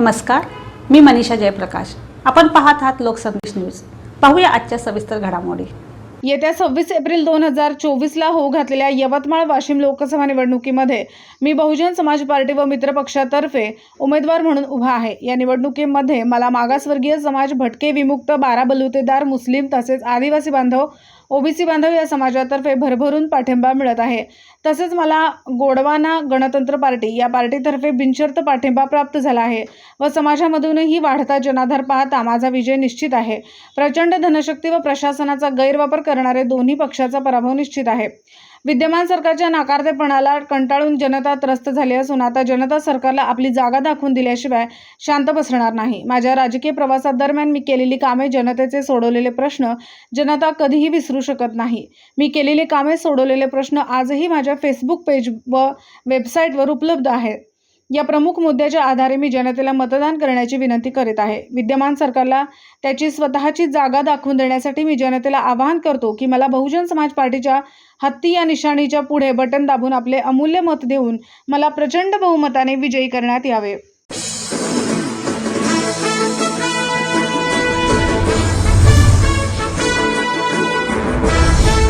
नमस्कार मी मनीषा जयप्रकाश. आपण पाहत आहात लोकसंदेश न्यूज. पाहूया आजच्या सविस्तर घडामोडी. येत्या सव्वीस एप्रिल दोन हजार चोवीसला होऊ घातलेल्या यवतमाळ वाशिम लोकसभा निवडणुकीमध्ये मी बहुजन समाज पार्टी व मित्र पक्षातर्फे उमेदवार म्हणून उभा आहे. या निवडणुकीमध्ये मला मागासवर्गीय समाज भटके विमुक्त बारा बलुतेदार मुस्लिम तसेच आदिवासी बांधव ओबीसी बांधव या समाजातर्फे भरभरून पाठिंबा मिळत आहे. तसेच मला गोडवाना गणतंत्र पार्टी या पार्टीतर्फे बिनशर्त पाठिंबा प्राप्त झाला आहे व समाजामधूनही वाढता जनाधार पाहता माझा विजय निश्चित आहे. प्रचंड धनशक्ती व प्रशासनाचा गैरवापर करणारे दोन्ही पक्षाचा पराभव निश्चित आहे. विद्यमान सरकारच्या नाकारतेपणाला कंटाळून जनता त्रस्त झाली असून आता जनता सरकारला आपली जागा दाखवून दिल्याशिवाय शांत बसणार नाही. माझ्या राजकीय प्रवासादरम्यान मी केलेली कामे जनतेचे सोडवलेले प्रश्न जनता कधीही विसरू शकत नाही. मी केलेली कामे सोडवलेले प्रश्न आजही माझ्या फेसबुक पेज व वेबसाईटवर उपलब्ध आहेत. या प्रमुख मुद्द्याच्या आधारे मी जनतेला मतदान करण्याची विनंती करीत आहे. विद्यमान सरकारला त्याची स्वतःची जागा दाखवून देण्यासाठी मी जनतेला आवाहन करतो की मला बहुजन समाज पार्टीच्या हत्ती या निशाणीच्या पुढे बटन दाबून आपले अमूल्य मत देऊन मला प्रचंड बहुमताने विजयी करण्यात यावे.